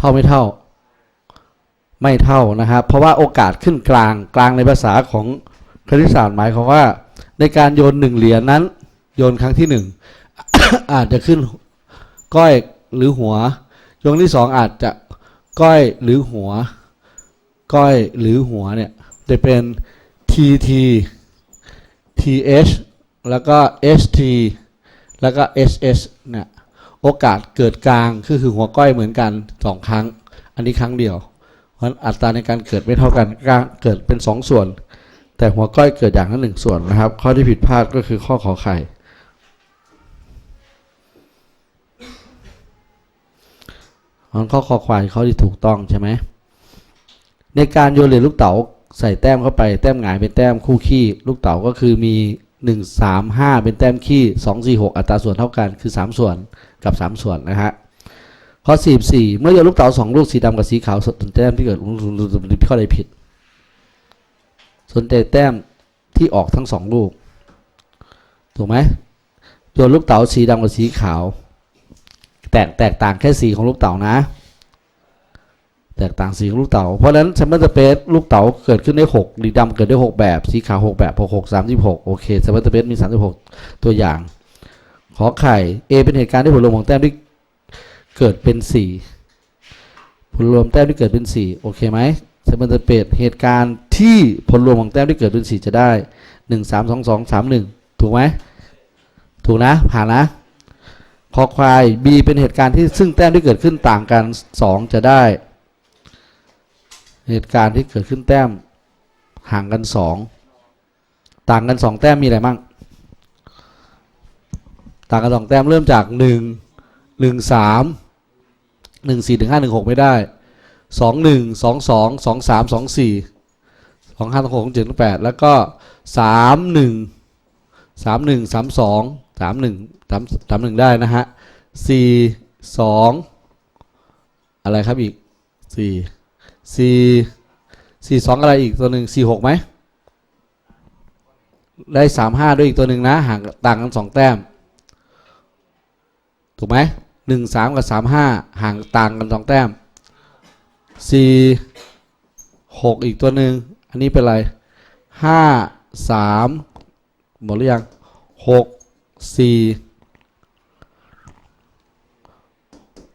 เท่าไม่เท่า ไม่เท่านะครับ เพราะว่าโอกาสขึ้นกลางกลางในภาษาของคณิตศาสตร์หมายความว่า ในการโยนหนึ่งเหรียญนั้น โยนครั้งที่หนึ่งอาจจะขึ้นก้อยหรือหัวโยนที่สองอาจจะก้อยหรือหัว ก้อยหรือหัวเนี่ยจะเป็น TT TH แล้วก็ ST แล้วก็ SS เนี่ย โอกาสเกิดกลางคือคือหัวก้อยเหมือนกันสองครั้ง อันนี้ครั้งเดียว เพราะอัตราในการเกิดไม่เท่ากันกลางเกิดเป็นสองส่วน แต่หัวก้อยเกิดอย่างละหนึ่งส่วนนะครับ ข้อที่ผิดพลาดก็คือข้อขอไข่มันข้อคอควายข้อที่ถูกต้องใช่ไหมในการโยนเหรียญลูกเต๋าใส่แต้มเข้าไปแต้มหงายเป็นแต้มคู่ขี้ลูกเต๋าก็คือมี 1 3 5 เป็นแต้มขี้ 2 4 6 อัตราส่วนเท่ากันคือ 3 ส่วนกับ 3 ส่วนนะฮะข้อ44 เมื่อโยนลูกเต๋าสองลูกสีดำกับสีขาวสนใจแต้มที่เกิดข้อใดผิดสนใจแต้มที่ออกทั้งสองลูก ถูกไหมโยนลูกเต๋าสีดำกับสีขาว แตกแตกต่างแค่สีของลูกเต๋านะ แตกต่างสีของลูกเต๋าเพราะฉะนั้นแซมเปิลสเปซลูกเต๋าเกิดขึ้นได้6สีดำเกิดได้ 6 แบบ สีขาว 6 แบบ 6 6 36 โอเคแซมเปิลสเปซมี 36 ตัวอย่าง ขอไข่ A เป็นเหตุการณ์ที่ผลรวมของแต้มที่เกิดเป็น 4 ผลรวมแต้มที่เกิดเป็น 4 โอเคไหมแซมเปิลสเปซเหตุการณ์ที่ผลรวมของแต้มที่เกิดเป็น 4 จะได้ 1 3 2 2 3 1 ถูกไหมถูกนะ ผ่านนะคอควาย B เป็นเหตุการณ์ที่ซึ่งแต้มที่เกิดขึ้นต่างกัน 2 จะได้ เหตุการณ์ที่เกิดขึ้นแต้มห่างกันสองต่างกันสองแต้มมีอะไรบ้างต่างกันสองแต้มเริ่มจากหนึ่งหนึ่งสามหนึ่งสี่ถึงห้าหนึ่งหกไม่ได้สองหนึ่งสองสองสองสามสองสี่สองห้าสองหกสองเจ็ดสองแปดแล้วก็สามหนึ่งสามหนึ่งสามสองสามหนึ่งสามสามหนึ่งได้นะฮะสี่สองอะไรครับอีกสี่ สี่สี่สองอะไรอีกตัวหนึ่งสี่หกไหมได้สามห้าด้วยอีกตัวหนึ่งนะห่างต่างกันสองแต้ม ถูกไหมหนึ่งสามกับสามห้าห่างต่างกันสองแต้มสี่หกอีกตัวหนึ่งอันนี้เป็นอะไรห้าสามหมดหรือยังหกสี่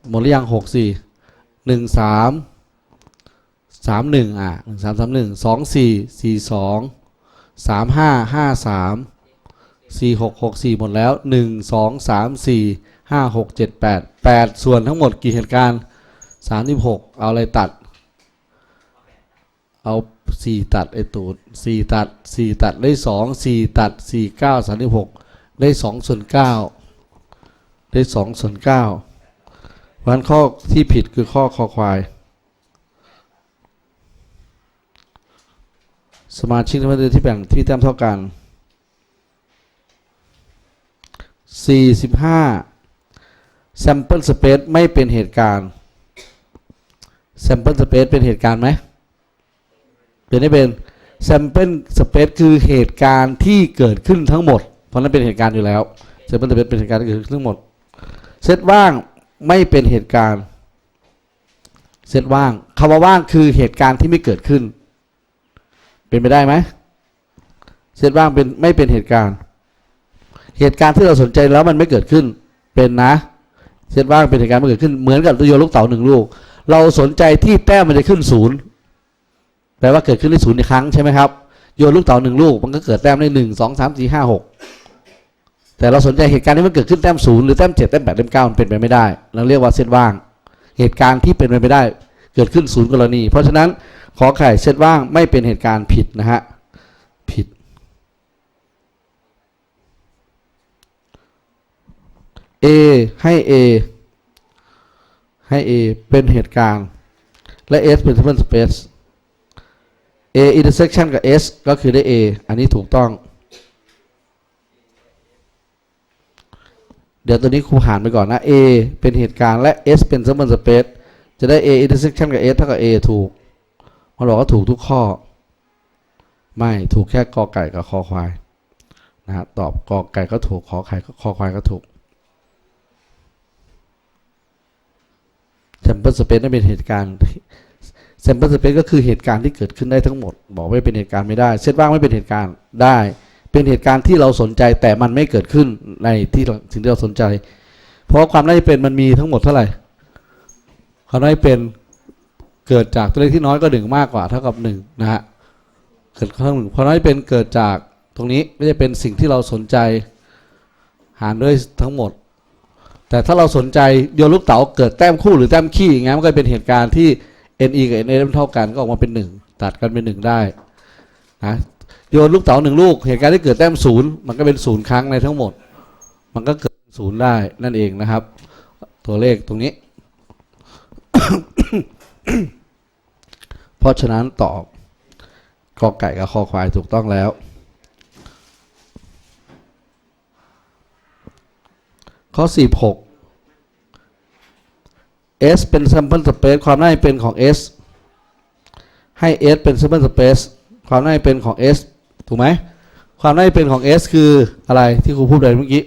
หมดหรือยังหกสี่หนึ่งสาม สามหนึ่งอะหนึ่งสามสามหนึ่งสองสี่สี่สองสามห้าห้าสามสี่หกหกสี่หมดแล้วหนึ่งสองสามสี่ห้าหกเจ็ดแปดแปดส่วนทั้งหมดกี่เหตุการณ์สามสิบหกเอาอะไรตัด เอาสี่ตัดไอตูดสี่ตัดสี่ตัดได้สองสี่ตัดสี่เก้าสามสิบหกได้สองส่วนเก้าได้สองส่วนเก้าเพราะฉะนั้นข้อที่ผิดคือข้อคอควาย สมาชิกในประเด็นที่แบ่งที่แต้มเท่ากัน 45 sample space ไม่เป็นเหตุการณ์ sample space เป็นเหตุการณ์ไหมเป็นไม่เป็น sample space คือเหตุการณ์ที่เกิดขึ้นทั้งหมด เพราะนั้นเป็นเหตุการณ์อยู่แล้ว sample space เป็นเหตุการณ์ที่เกิดขึ้นทั้งหมดเซตว่างไม่เป็นเหตุการณ์เซตว่างคำว่าว่างคือเหตุการณ์ที่ไม่เกิดขึ้น เป็นไปได้ไหมเซตว่างเป็นไม่เป็นเหตุการณ์ เหตุการณ์ที่เราสนใจแล้วมันไม่เกิดขึ้นเป็นนะเซตว่างเป็นเหตุการณ์ไม่เกิดขึ้นเหมือนกับโยนลูกเต๋าหนึ่งลูก เราสนใจที่แต้มมันจะขึ้นศูนย์แปลว่าเกิดขึ้นได้ศูนย์ในครั้งใช่ไหมครับโยนลูกเต๋าหนึ่งลูกมันก็เกิดแต้มได้หนึ่งสองสามสี่ห้าหกแต่เราสนใจเหตุการณ์ที่มันเกิดขึ้นแต้มศูนย์หรือแต้มเจ็ดแต้มแปดแต้มเก้ามันเป็นไปไม่ได้ เราเรียกว่าเซตว่าง เหตุการณ์ที่เป็นไปไม่ได้ เกิดขึ้นศูนย์กรณี เพราะฉะนั้นขอไข่เซตว่างไม่เป็นเหตุการณ์ผิดนะฮะ ผิด A ให้ A ให้ A เป็นเหตุการณ์ และ S เป็น sample space A intersection กับ S ก็คือได้ A อันนี้ถูกต้อง เดี๋ยวตัวนี้ครูหารไปก่อนนะ A เป็นเหตุการณ์และ S เป็น sample space จะได้ A intersection กับ S เท่ากับ A ถูก มันบอกว่าถูกทุกข้อ ไม่ถูกแค่กอไก่กับคอควายนะฮะตอบกอไก่ก็ถูกขอไข่ก็คอควายก็ถูก sample space นั่นเป็นเหตุการณ์ sample space ก็คือเหตุการณ์ที่เกิดขึ้นได้ทั้งหมด บอกไม่เป็นเหตุการณ์ไม่ได้ เซตว่างไม่เป็นเหตุการณ์ได้ เป็นเหตุการณ์ที่เราสนใจแต่มันไม่เกิดขึ้นในที่สิ่งที่เราสนใจ เพราะความน่าจะเป็นมันมีทั้งหมดเท่าไหร่ ความน่าจะเป็นเกิดจากตัวเลขที่น้อยกว่าหนึ่งมากกว่าเท่ากับหนึ่งนะฮะเกิดข้างหนึ่งความน่าจะเป็นเกิดจากตรงนี้ไม่ใช่เป็นสิ่งที่เราสนใจหารด้วยทั้งหมด แต่ถ้าเราสนใจโยนลูกเต๋าเกิดแต้มคู่หรือแต้มขี้อย่างเงี้ยมันก็เป็นเหตุการณ์ที่ NE กับ NA เท่ากันก็ออกมาเป็นหนึ่งตัดกันเป็นหนึ่งได้นะโยนลูกเต๋าหนึ่งลูก เหตุการณ์ที่เกิดแต้มศูนย์มันก็เป็นศูนย์ครั้งในทั้งหมด มันก็เกิดศูนย์ได้นั่นเองนะครับ ตัวเลขตรงนี้ เพราะฉะนั้นตอบกอไก่กับคอควายถูกต้องแล้ว ข้อ 46 S เป็น sample space ความน่าจะเป็นของ S ให้ S เป็น sample space ความน่าจะเป็นของ S ถูกไหม ความน่าจะเป็นของ S คืออะไรที่ครูพูดไปเมื่อกี้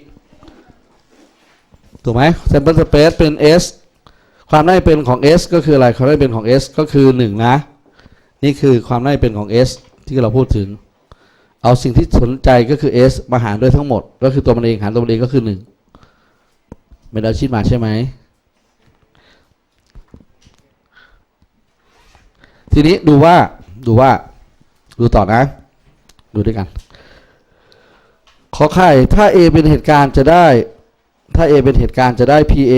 ถูกไหม sample space เป็น S ความน่าจะเป็นของ S ก็คืออะไรความน่าจะเป็นของ S ก็คือ1นะนี่คือความน่าจะเป็นของ S ที่เราพูดถึง เอาสิ่งที่สนใจก็คือ S มาหารด้วยทั้งหมด ก็คือตัวมันเองหารตัวมันเองก็คือ1ไม่ได้เอาชีตมาใช่ไหมทีนี้ดูว่าดูว่าดูต่อนะ ดูด้วยกัน ขอไข่ถ้า A เป็นเหตุการณ์จะได้ ถ้า A เป็นเหตุการณ์จะได้ PA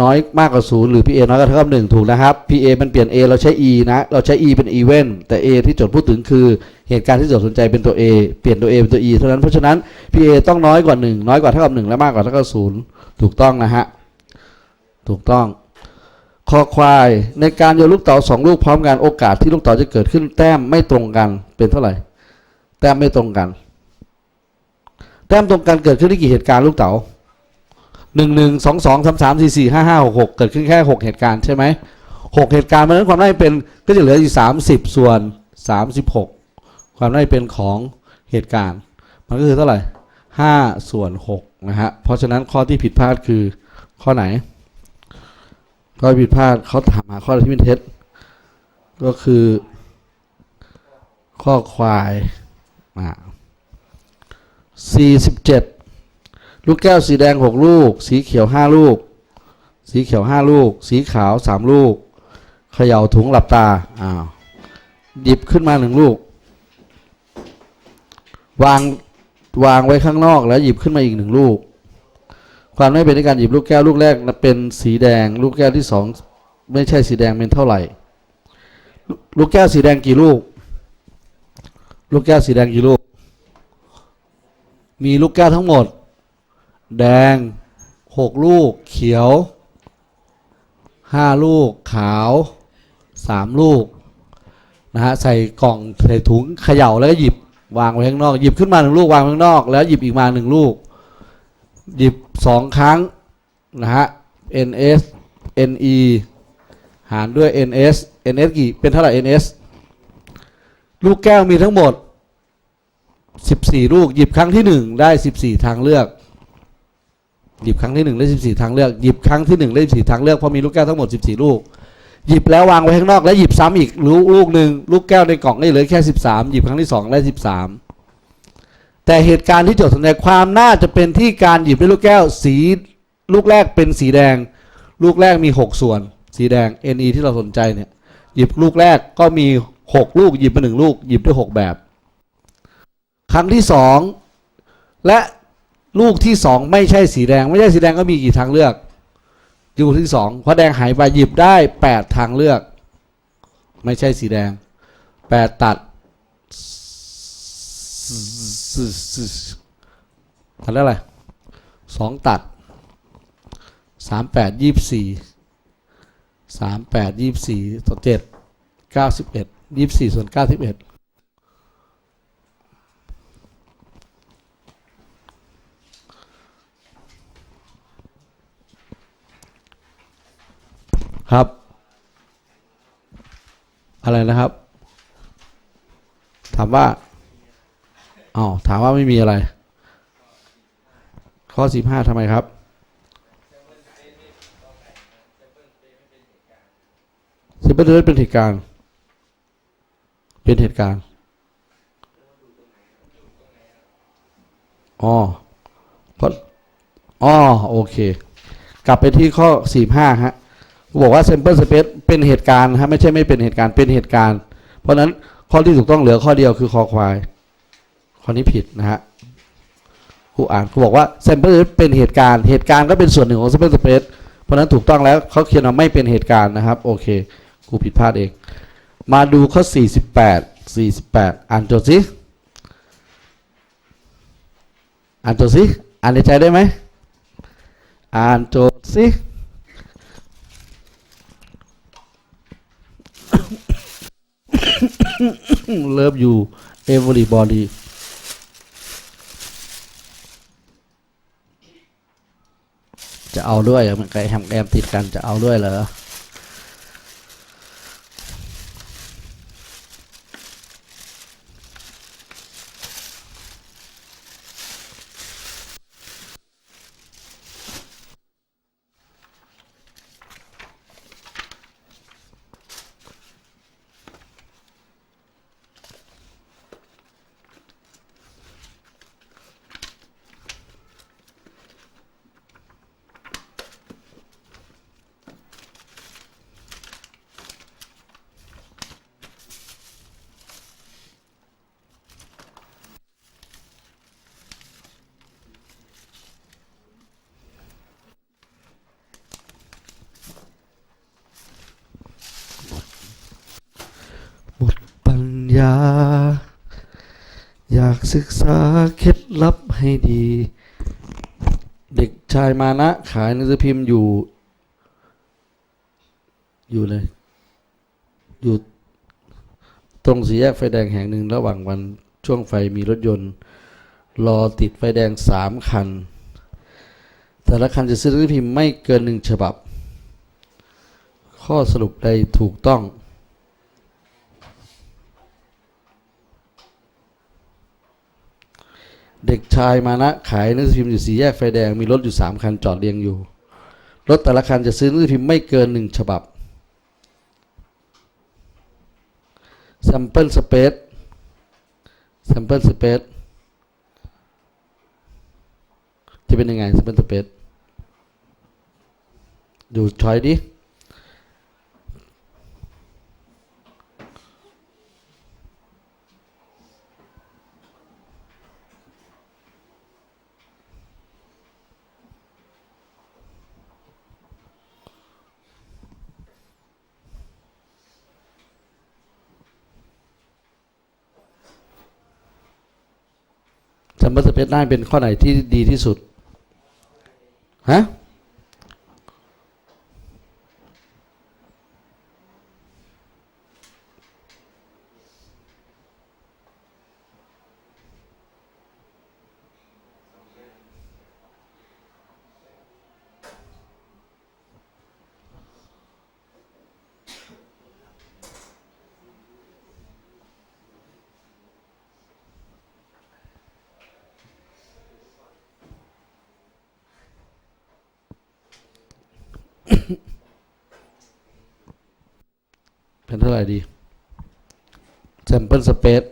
น้อยมากกว่า 0 หรือ PA น้อยกว่าเท่ากับ1ถูกนะครับ PA มันเปลี่ยน A เราใช้ E นะ เราใช้ E เป็น event แต่ A ที่โจทย์พูดถึงคือเหตุการณ์ที่โจทย์สนใจเป็นตัว A เปลี่ยนตัว A เป็นตัว E เท่านั้น เพราะฉะนั้น PA ต้องน้อยกว่า 1 น้อยกว่าเท่ากับ 1 และมากกว่าเท่ากับ 0 ถูกต้องนะฮะ ถูกต้องคอควายในการโยนลูกเต๋าสองลูกพร้อมกันโอกาสที่ลูกเต๋าจะเกิดขึ้นแต้มไม่ตรงกันเป็นเท่าไหร่ แต้มไม่ตรงกัน แต้มตรงกันเกิดขึ้นที่กี่เหตุการณ์ลูกเต๋า หนึ่งหนึ่งสองสองสามสามสี่สี่ห้าห้าหกหกเกิดขึ้นแค่หกเหตุการณ์ใช่ไหมหกเหตุการณ์เพราะนั้นความน่าจะเป็นก็จะเหลืออยู่สามสิบส่วนสามสิบหกความน่าจะเป็นของเหตุการณ์ มันก็คือเท่าไหร่ห้าส่วนหกนะฮะเพราะฉะนั้นข้อที่ผิดพลาดคือข้อไหน ข้อผิดพลาดเขาถามหาข้อที่เป็นเท็จ ก็คือข้อควายมา47 ลูกแก้วสีแดง6ลูก สีเขียว5ลูก สีเขียว5ลูก สีขาว3ลูกเขย่าถุงหลับตาอ้าวหยิบขึ้นมาหนึ่งลูก วางวางไว้ข้างนอกแล้วหยิบขึ้นมาอีกหนึ่งลูก ความไม่เป็นในการหยิบลูกแก้วลูกแรกเป็นสีแดง ลูกแก้วที่สองไม่ใช่สีแดงเป็นเท่าไหร่ ลูกแก้วสีแดงกี่ลูก ลูกแก้วสีแดงกี่ลูก มีลูกแก้วทั้งหมด แดงหกลูก เขียวห้าลูกขาวสามลูกนะฮะใส่กล่องใส่ถุงเขย่าแล้วก็หยิบวางไว้ข้างนอก หยิบขึ้นมาหนึ่งลูกวางข้างนอก แล้วหยิบอีกมาหนึ่งลูก หยิบสองครั้งนะฮะ ns ne หารด้วย ns ns กี่เป็นเท่าไหร่ ns ลูกแก้วมีทั้งหมด 14 ลูก หยิบครั้งที่ 1 ได้ 14 ทางเลือก หยิบครั้งที่1ได้14ทางเลือกหยิบครั้งที่1ได้14ทางเลือกเพราะมีลูกแก้วทั้งหมด14ลูก หยิบแล้ววางไว้ข้างนอกแล้วหยิบซ้ำอีกลูกลูกหนึ่งลูกแก้วในกล่องได้เหลือแค่13หยิบครั้งที่2ได้13แต่เหตุการณ์ที่โจทย์สนใจความน่าจะเป็นที่การหยิบด้วยลูกแก้วสีลูกแรกเป็นสีแดง ลูกแรกมี6ส่วน สีแดง NE ที่เราสนใจเนี่ยหยิบลูกแรกก็มี6ลูกหยิบมาหนึ่งลูกหยิบด้วย6แบบ ครั้งที่2และ ลูกที่2ไม่ใช่สีแดง ไม่ใช่สีแดงก็มีกี่ทางเลือกลูกที่2เพราะแดงหายไปหยิบได้8ทางเลือก ไม่ใช่สีแดง8ตัดตัดแล้วไรสองตัดสามแปดยี่สี่สามแปดยี่สี่ต่อเจ็ดเก้าสิบเอ็ดยี่สี่ส่วนเก้าสิบเอ็ด ครับ อะไรนะครับ ถามว่าอ๋อถามว่าไม่มีอะไร ข้อสิบห้าทำไมครับ simple state เป็นเหตุการณ์เป็นเหตุการณ์อ๋อเพราะอ๋อโอเค กลับไปที่ข้อ45ฮะ บอกว่า sample space เป็นเหตุการณ์ฮะไม่ใช่ไม่เป็นเหตุการณ์เป็นเหตุการณ์ เพราะฉะนั้นข้อที่ถูกต้องเหลือข้อเดียวคือคอควายข้อนี้ผิดนะฮะครูอ่านครูบอกว่า sample space เป็นเหตุการณ์เหตุการณ์ก็เป็นส่วนหนึ่งของ sample space เพราะฉะนั้นถูกต้องแล้วเขาเขียนว่าไม่เป็นเหตุการณ์นะครับโอเคครูผิดพลาดเอง มาดูข้อ 48 48 อ่านโจทย์สิอ่านโจทย์สิอ่านในใจได้ไหมอ่านโจทย์สิ เลิฟอยู่เอเวอรี่บอลดีจะเอาด้วยเหรอมันไกลแฮมแอมติดกันจะเอาด้วยเหรอ หมดปั ญา อยากศึกษาเคล็ดลับให้ดี เด็กชายมานะขายหนังสือพิมพ์อยู่ อยู่เลย อยู่ตรงสี่แยกไฟแดงแห่งหนึ่งระหว่างวันช่วงไฟมีรถยนต์ รอติดไฟแดงสามคัน แต่ละคันจะซื้อหนังสือพิมพ์ไม่เกินหนึ่งฉบับ ข้อสรุปใดถูกต้อง เด็กชายมานะขายหนังสือพิมพ์อยู่สี่แยกไฟแดงมีรถอยู่สามคันจอดเรียงอยู่ รถแต่ละคันจะซื้อหนังสือพิมพ์ไม่เกินหนึ่งฉบับ sample space sample space จะเป็นยังไง sample space ดูช้อยดิ sample space ได้เป็นข้อไหนที่ดีที่สุดฮะ เป็นเท่าไหร่ดี sample space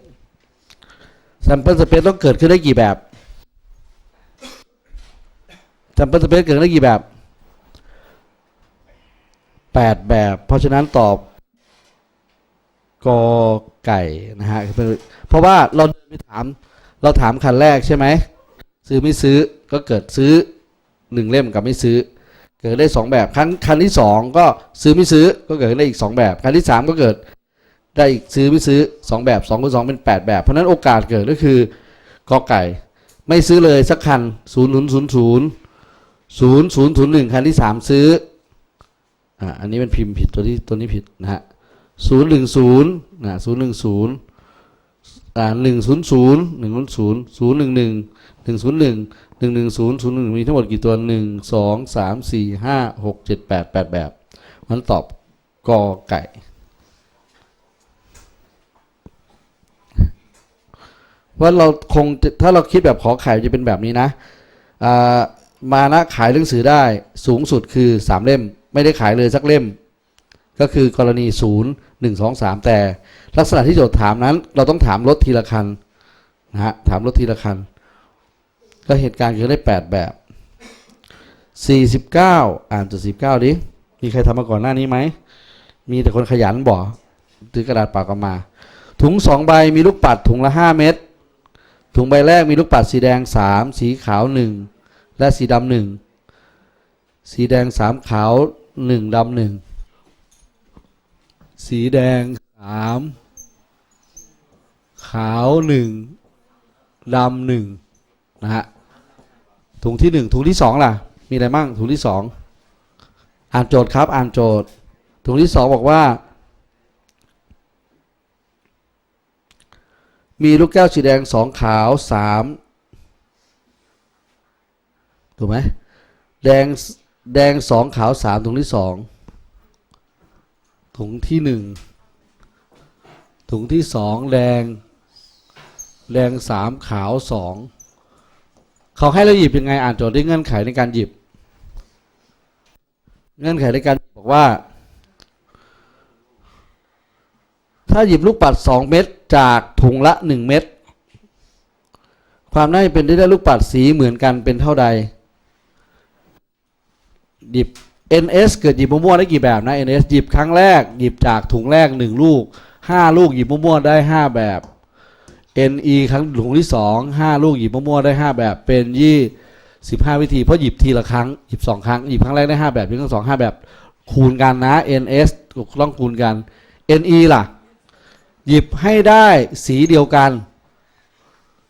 sample space ต้องเกิดขึ้นได้กี่แบบ sample space เกิดขึ้นได้กี่แบบแปดแบบ เพราะฉะนั้นตอบกอไก่นะฮะเพราะว่าเราเดินไปถามเราถามคันแรกใช่ไหมซื้อไม่ซื้อก็เกิดซื้อหนึ่งเล่มกับไม่ซื้อ เกิดได้สองแบบคันคันที่สองก็ซื้อไม่ซื้อก็เกิดได้อีกสองแบบคันที่สามก็เกิดได้อีกซื้อไม่ซื้อสองแบบสองคูณสองเป็นแปดแบบ เพราะนั้นโอกาสเกิดก็คือกอไก่ ไม่ซื้อเลยสักคันศูนย์ศูนย์ศูนย์ศูนย์ศูนย์ศูนย์ศูนย์หนึ่งคันที่สามซื้ออ่าอันนี้เป็นพิมพ์ผิดตัวที่ตัวนี้ผิดนะฮะศูนย์หนึ่งศูนย์นะศูนย์หนึ่งศูนย์อ่าหนึ่งศูนย์ศูนย์หนึ่งศูนย์ศูนย์ศูนย์หนึ่งหนึ่งหนึ่งศูนย์หนึ่ง หนึ่งหนึ่งศูนย์ศูนย์หนึ่งมีทั้งหมดกี่ตัวหนึ่งสองสามสี่ห้าหกเจ็ดแปดแปดแบบ มันตอบกอไก่ว่าเราคงถ้าเราคิดแบบขอไข่จะเป็นแบบนี้นะมานะขายหนังสือได้สูงสุดคือสามเล่ม ไม่ได้ขายเลยสักเล่ม ก็คือกรณี 0 1 2 3 แต่ลักษณะที่โจทย์ถามนั้น เราต้องถามรถทีละคันนะฮะถามรถทีละคัน ก็เหตุการณ์เกิดได้ 8 แบบ 49 อ่านจุด49ดิ มีใครทำมาก่อนหน้านี้ไหม มีแต่คนขยันบอกถือกระดาษเปล่ากลับมา ถุงสองใบมีลูกปัดถุงละ 5 เม็ด ถุงใบแรกมีลูกปัดสีแดง 3 สีขาว 1 และสีดำหนึ่ง สีแดง 3 ขาว 1ดำหนึ่ง สีแดง 3 ขาว 1ดำหนึ่งนะฮะ ถุงที่หนึ่งถุงที่สองล่ะ มีอะไรบ้างถุงที่สองอ่านโจทย์ครับ อ่านโจทย์ ถุงที่สองบอกว่า มีลูกแก้วสีแดงสองขาวสามถูกไหมแดงแดงสองขาวสามถุงที่สองถุงที่หนึ่งถุงที่สองแดง แดงสามขาวสอง เขาให้เราหยิบยังไงอ่านโจทย์ด้วยเงื่อนไขในการหยิบ เงื่อนไขในการบอกว่า ถ้าหยิบลูกปัด 2 เม็ดจากถุงละ 1 เม็ดความน่าจะเป็นได้ได้ลูกปัดสีเหมือนกันเป็นเท่าใด หยิบ NS เกิดหยิบมั่วๆได้กี่แบบนะ NS หยิบครั้งแรก หยิบจากถุงแรก 1 ลูก 5 ลูกหยิบมั่วๆได้ 5 แบบ NE ครั้งถุงที่2 5ลูกหยิบมั่วๆได้5แบบเป็นยี่15วิธีเพราะหยิบทีละครั้งหยิบ2ครั้งหยิบครั้งแรกได้5แบบหยิบครั้งสอง5แบบคูณกันนะ NS ต้องคูณกัน NE ล่ะ หยิบให้ได้สีเดียวกัน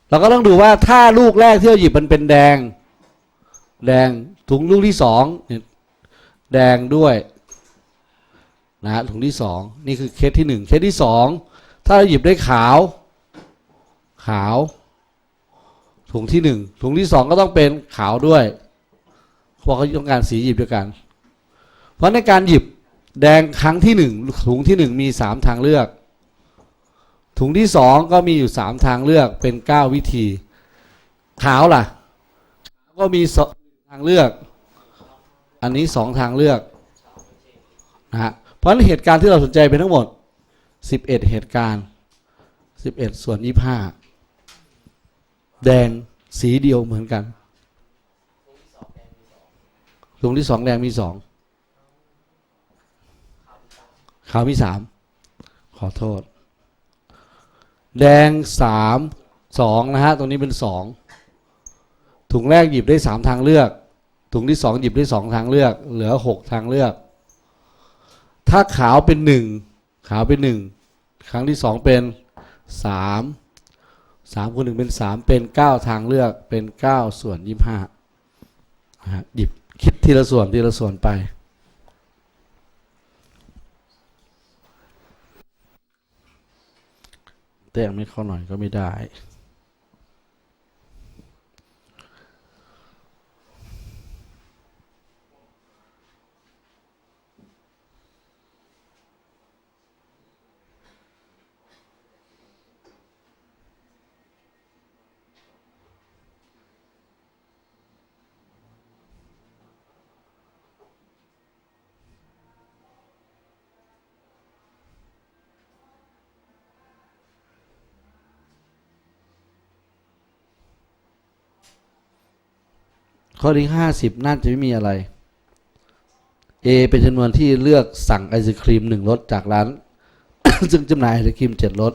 เราก็ต้องดูว่าถ้าลูกแรกที่เราหยิบมันเป็นแดง แดงถุงลูกที่สองแดงด้วยนะฮะถุงที่สองนี่คือเคสที่หนึ่งเคสที่สองถ้าเราหยิบได้ขาว ขาว ถุงที่หนึ่งถุงที่สองก็ต้องเป็นขาวด้วยเพราะเขาต้องการสีหยิบเดียกัน เพราะในการหยิบแดงครั้งที่หนึ่งถุงที่หนึ่งมีสามทางเลือก ถุงที่สองก็มีอยู่สามทางเลือกเป็นเก้าวิธี ขาวล่ะ ก็มีสองทางเลือก อันนี้สองทางเลือกนะฮะเพราะฉะนั้นเหตุการณ์ที่เราสนใจเป็นทั้งหมดสิบเอ็ดเหตุการณ์สิบเอ็ดส่วนยี่ห้า แดงสีเดียวเหมือนกันถุงที่สองแดงมีสองขาวมีสามขอโทษ แดงสามสองนะฮะตรงนี้เป็นสองถุงแรกหยิบได้สามทางเลือก ถุงที่สองหยิบได้สองทางเลือก เหลือหกทางเลือก ถ้าขาวเป็นหนึ่งขาวเป็นหนึ่งครั้งที่สองเป็นสาม สามคูณหนึ่งเป็นสามเป็นเก้าทางเลือกเป็นเก้าส่วนยี่ห้าหยิบคิดทีละส่วนทีละส่วนไป แต้มไม่เข้าหน่อยก็ไม่ได้ ข้อที่ห้าสิบน่าจะไม่มีอะไร A เป็นจำนวนที่เลือกสั่งไอศครีมหนึ่งรสจากร้าน ซึ่งจำหน่ายไอศครีมเจ็ดรส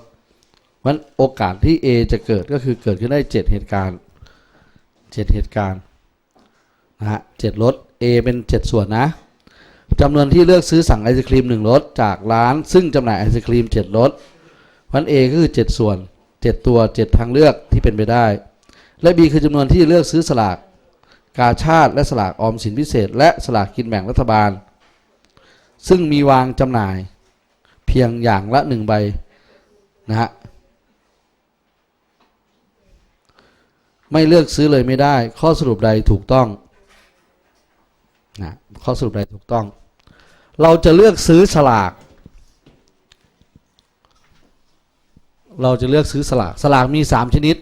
วันโอกาสที่ A จะเกิดก็คือเกิดขึ้นได้เจ็ดเหตุการณ์เจ็ดเหตุการณ์นะฮะเจ็ดรส A เป็นเจ็ดส่วนนะจำนวนที่เลือกซื้อสั่งไอศครีมหนึ่งรสจากร้าน ซึ่งจำหน่ายไอศครีมเจ็ดรสวัน A ก็คือเจ็ดส่วนเจ็ดตัวเจ็ดทางเลือกที่เป็นไปได้ และ B คือจำนวนที่เลือกซื้อสลาก กาชาติและสลากออมสินพิเศษ และสลากกินแบ่งรัฐบาล ซึ่งมีวางจำหน่ายเพียงอย่างละหนึ่งใบนะฮะไม่เลือกซื้อเลยไม่ได้ ข้อสรุปใดถูกต้องนะข้อสรุปใดถูกต้อง เราจะเลือกซื้อสลาก เราจะเลือกซื้อสลาก สลากมีสามชนิด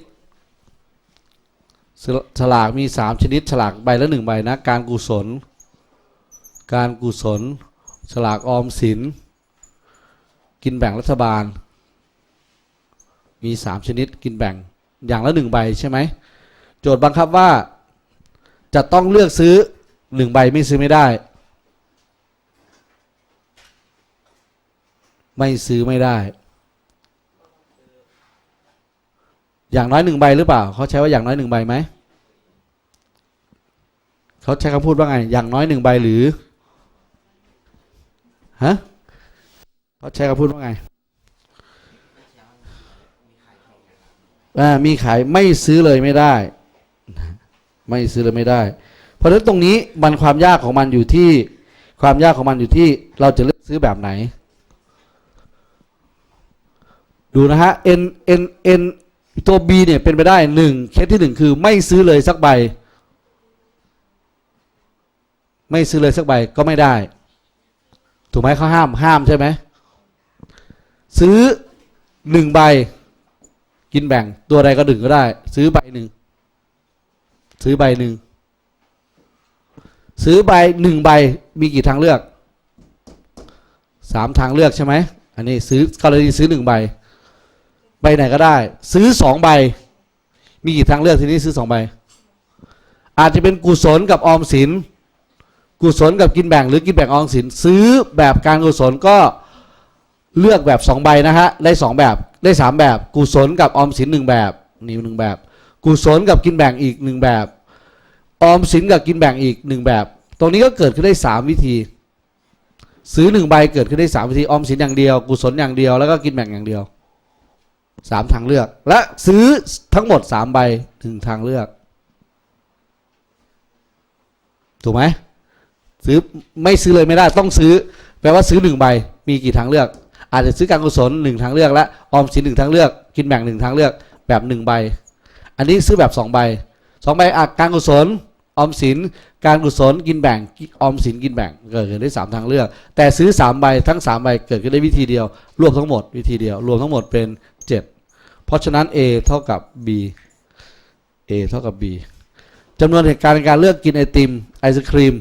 ฉลากมีสามชนิด ฉลากใบละหนึ่งใบนะ การกุศล การกุศล ฉลากออมสิน กินแบ่งรัฐบาล มีสามชนิดกินแบ่งอย่างละหนึ่งใบใช่ไหม โจทย์บังคับว่าจะต้องเลือกซื้อหนึ่งใบไม่ซื้อไม่ได้ ไม่ซื้อไม่ได้ อย่างน้อยหนึ่งใบหรือเปล่า เขาใช้ว่าอย่างน้อยหนึ่งใบไหม เขาใช้คำพูดว่าไง อย่างน้อยหนึ่งใบหรือ ฮะ เขาใช้คำพูดว่าไงอ่ามีขายไม่ซื้อเลยไม่ได้ ไม่ซื้อเลยไม่ได้ เพราะฉะนั้นตรงนี้มันความยากของมันอยู่ที่ ความยากของมันอยู่ที่เราจะเลือกซื้อแบบไหน ดูนะฮะ n n n ตัว b เนี่ยเป็นไปได้หนึ่งเคสที่หนึ่งคือไม่ซื้อเลยสักใบ ไม่ซื้อเลยสักใบก็ไม่ได้ ถูกไหมเขาห้ามห้ามใช่ไหมซื้อหนึ่งใบ กินแบ่งตัวใดก็ดึงก็ได้ ซื้อใบหนึ่งซื้อใบหนึ่งซื้อใบหนึ่งใบมีกี่ทางเลือกสามทางเลือกใช่ไหมอันนี้ซื้อกรณีซื้อหนึ่งใบ ใบไหนก็ได้ ซื้อสองใบ มีกี่ทางเลือกทีนี้ซื้อสองใบ อาจจะเป็นกุศลกับออมสิน กุศลกับกินแบ่งหรือกินแบ่งออมสิน ซื้อแบบการกุศลก็เลือกแบบสองใบนะฮะได้สองแบบได้สามแบบ กุศลกับออมสินหนึ่งแบบนี่หนึ่งแบบ กุศลกับกินแบ่งอีกหนึ่งแบบออมสินกับกินแบ่งอีกหนึ่งแบบ ตรงนี้ก็เกิดขึ้นได้สามวิธีซื้อหนึ่งใบเกิดขึ้นได้สามวิธีออมสินอย่างเดียว กุศลอย่างเดียวแล้วก็กินแบ่งอย่างเดียว สามทางเลือก และซื้อทั้งหมดสามใบถึงทางเลือก ถูกไหมซื้อไม่ซื้อเลยไม่ได้ต้องซื้อ แปลว่าซื้อหนึ่งใบมีกี่ทางเลือก อาจจะซื้อการกุศลหนึ่งทางเลือกและออมสินหนึ่งทางเลือก กินแบ่งหนึ่งทางเลือกแบบหนึ่งใบ อันนี้ซื้อแบบสองใบสองใบอาจการกุศลออมสินการกุศลกินแบ่งออมสินกินแบ่งเกิดขึ้นได้สามทางเลือก แต่ซื้อสามใบทั้งสามใบเกิดขึ้นได้วิธีเดียว รวมทั้งหมดวิธีเดียว รวมทั้งหมดเป็น เพราะฉะนั้น A เท่ากับ B A เท่ากับ B จำนวนเหตุการณ์ในการเลือกกินไอติมไอศครีม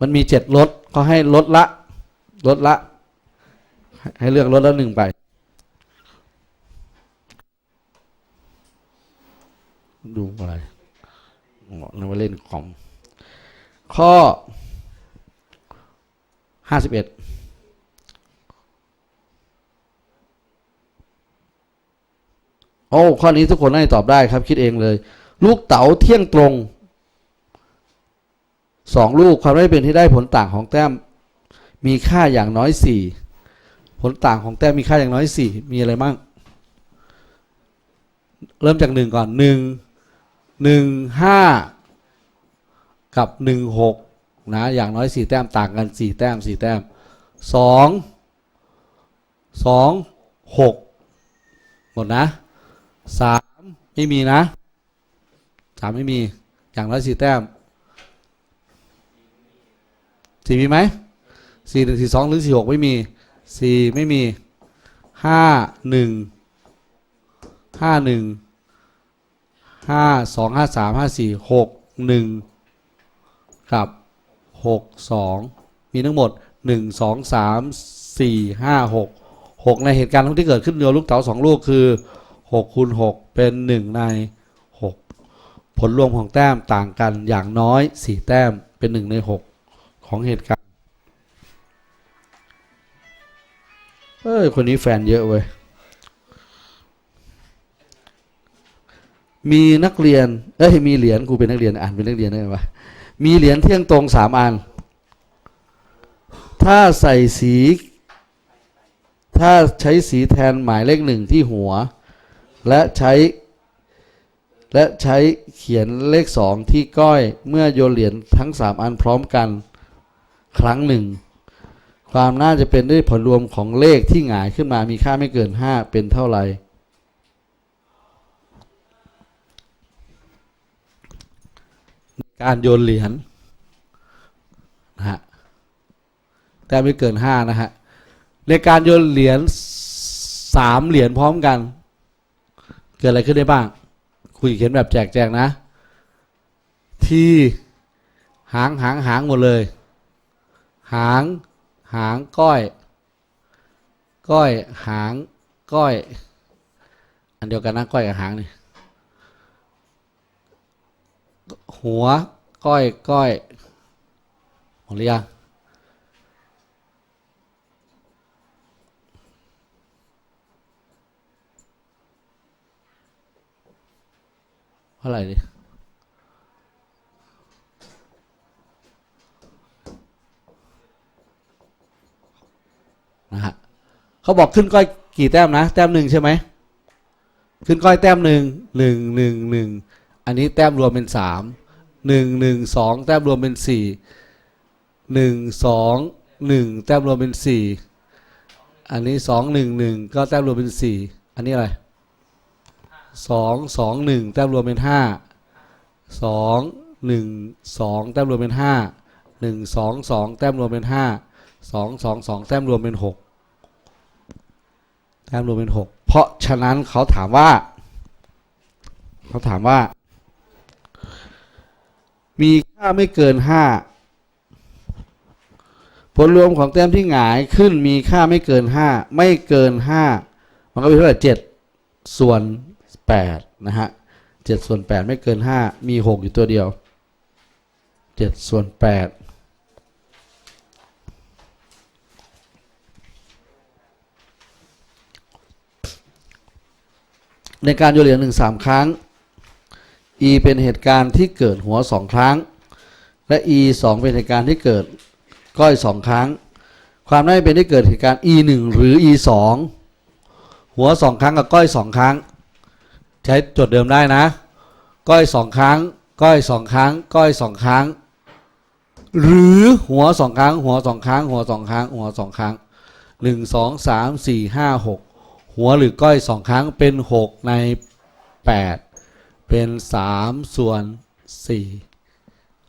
มันมีเจ็ดรสเขาให้ลดละลดละ ให้เลือกลดละหนึ่งไป ดูอะไรนึกว่าเล่นคอมข้อห้าสิบเอ็ด โอ้ข้อนี้ทุกคนน่าจะตอบได้ครับ คิดเองเลย ลูกเต๋าเที่ยงตรงสองลูกความได้เป็นที่ได้ผลต่างของแต้ม มีค่าอย่างน้อยสี่ผลต่างของแต้มมีค่าอย่างน้อยสี่มีอะไรบ้างเริ่มจากหนึ่งก่อนหนึ่งหนึ่งห้ากับหนึ่งหกนะอย่างน้อยสี่แต้มต่างกันสี่แต้มสี่แต้มสองสองหกหมดนะ สามไม่มีนะสามไม่มี อย่างน้อยสี่แต้มสี่มีไหมสี่หนึ่งสี่สองหรือสี่หกไม่มีสี่ไม่มีห้าหนึ่งห้าหนึ่งห้าสองห้าสามห้าสี่หกหนึ่งกับหกสองมีทั้งหมดหนึ่งสองสามสี่ห้าหกหกในเหตุการณ์ที่เกิดขึ้นเรือลูกเต๋าสองลูกคือ หกคูณหกเป็นหนึ่งในหกผลรวมของแต้มต่างกันอย่างน้อยสี่แต้มเป็นหนึ่งในหกของเหตุการณ์เอ้ย คนนี้แฟนเยอะเว้ย มีนักเรียน เอ้ย มีเหรียญกูเป็นนักเรียนอ่านเป็นนักเรียนได้ไหมวะมีเหรียญเที่ยงตรงสามอัน ถ้าใส่สี ถ้าใช้สีแทนหมายเลขหนึ่งที่หัว และใช้และใช้เขียนเลขสองที่ก้อยเมื่อโยนเหรียญทั้งสามอันพร้อมกันครั้งหนึ่ง ความน่าจะเป็นด้วยผลรวมของเลขที่หงายขึ้นมามีค่าไม่เกิน 5 เป็นเท่าไหร่การโยนเหรียญนะฮะแต่ไม่เกิน 5 นะฮะในการโยนเหรียญสามเหรียญพร้อมกัน เกิดอะไรขึ้นได้บ้าง คุยเขียนแบบแจกแจงนะ ที่หางหางหางหมดเลย หางหางก้อย ก้อยหางก้อย อันเดียวกันนะก้อยกับหางนี่หัวก้อยก้อยหมดหรือยัง ท่าไหร่ดินะฮะเขาบอกขึ้นก้อยกี่แต้มนะ แต้มหนึ่งใช่ไหม ขึ้นก้อยแต้มหนึ่งหนึ่งหนึ่งหนึ่งอันนี้แต้มรวมเป็นสามหนึ่งหนึ่งสองแต้มรวมเป็นสี่หนึ่งสองหนึ่งแต้มรวมเป็นสี่อันนี้สองหนึ่งหนึ่งก็แต้มรวมเป็นสี่อันนี้อะไร สองสองหนึ่งแต้มรวมเป็นห้าสองหนึ่งสองแต้มรวมเป็นห้าหนึ่งสองสองแต้มรวมเป็นห้าสองสองสองแต้มรวมเป็นหกแต้มรวมเป็นหกเพราะฉะนั้นเขาถามว่า เขาถามว่า มีค่าไม่เกินห้าผลรวมของแต้มที่หงายขึ้นมีค่าไม่เกินห้าไม่เกินห้ามันก็เป็นเท่าไหร่เจ็ดส่วน แปดนะฮะเจ็ดส่วนแปดไม่เกินห้ามีหกอยู่ตัวเดียวเจ็ดส่วนแปดในการโยนเหรียญหนึ่งสามครั้ง e เป็นเหตุการณ์ที่เกิดหัวสองครั้ง และ e สองเป็นเหตุการณ์ที่เกิดก้อยสองครั้ง ความน่าจะเป็นที่เกิดเหตุการณ์ e หนึ่งหรือ e สองหัวสองครั้งกับก้อยสองครั้ง ใช้จดเดิมได้นะ ก้อยสองครั้ง ก้อยสองครั้ง ก้อยสองครั้ง หรือหัวสองครั้ง หัวสองครั้ง หัวสองครั้ง หัวสองครั้งหนึ่งสองสามสี่ห้าหกหัวหรือก้อยสองครั้งเป็นหกในแปดเป็นสามส่วนสี่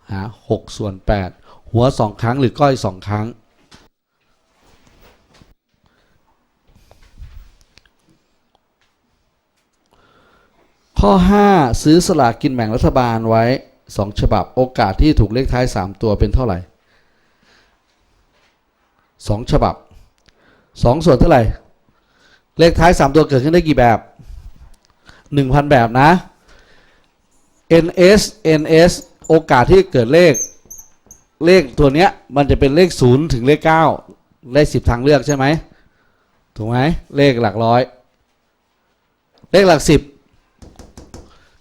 หาหกส่วนแปดหัวสองครั้งหรือก้อยสองครั้ง ข้อ 5 ซื้อสลากกินแบ่งรัฐบาลไว้ 2 ฉบับโอกาสที่ถูกเลขท้าย 3 ตัวเป็นเท่าไหร่ 2 ฉบับ 2 ส่วนเท่าไหร่ เลขท้าย 3 ตัวเกิดขึ้นได้กี่แบบ 1,000 แบบนะ ns ns โอกาสที่เกิดเลขเลขตัวเนี้ยมันจะเป็นเลข 0 ถึงเลข9เลข10 ทางเลือกใช่ไหมถูกไหมเลขหลักร้อย เลขหลัก 10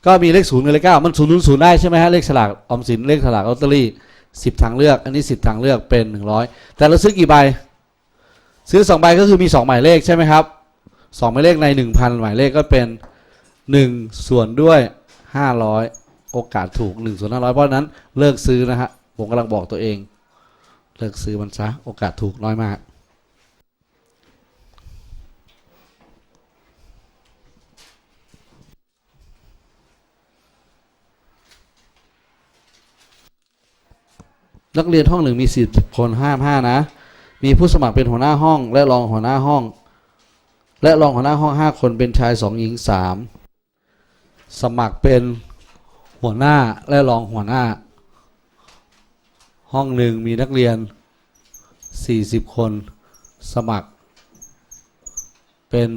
ก็มีเลข0กับเลข9มัน0 0 0ได้ใช่ไหมฮะเลขฉลากออมสินเลขฉลากลอตเตอรี่10ทางเลือก อันนี้10ทางเลือกเป็น100แต่เราซื้อกี่ใบ ซื้อ2ใบก็คือมี2หมายเลขใช่ไหมครับ2หมายเลขใน1,000หมายเลขก็เป็น1ส่วนด้วย500โอกาสถูก1ส่วน500เพราะฉะนั้นเลิกซื้อนะฮะผมกำลังบอกตัวเอง เลิกซื้อมันซะโอกาสถูกน้อยมาก นักเรียนห้องหนึ่งมีสิบคนห้าห้านะ มีผู้สมัครเป็นหัวหน้าห้อง และรองหัวหน้าห้อง และรองหัวหน้าห้องห้าคนเป็นชายสองหญิงสามสมัครเป็นหัวหน้าและรองหัวหน้า ห้องหนึ่งมีนักเรียนสี่สิบคนสมัครเป็น